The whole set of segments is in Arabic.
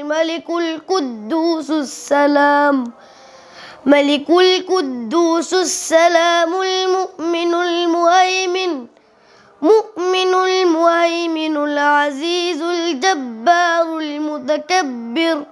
الملك القدوس السلام. ملك القدوس السلام المؤمن المهيمن. مؤمن المهيمن العزيز الجبار المتكبر.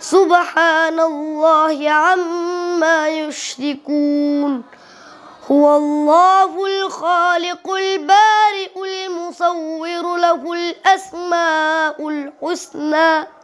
سبحان الله عما يشركون. هو الله الخالق البارئ المصور له الأسماء الحسنى.